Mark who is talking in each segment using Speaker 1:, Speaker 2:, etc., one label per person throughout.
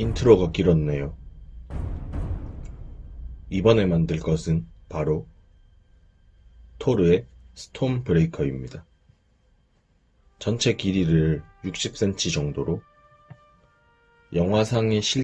Speaker 1: 인트로가 길었네요. 이번에 만들 것은 바로 토르의 스톰 브레이커입니다. 전체 길이를 60cm 정도로 영화상의 실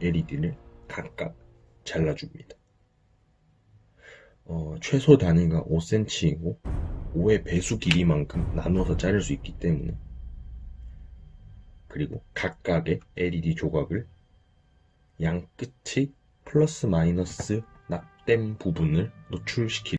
Speaker 1: LED를 각각 잘라줍니다. 어, 최소 단위가 5cm이고 5의 배수 길이만큼 나누어서 자를 수 있기 때문에 그리고 각각의 LED 조각을 양 끝의 플러스 마이너스 납땜 부분을 노출시키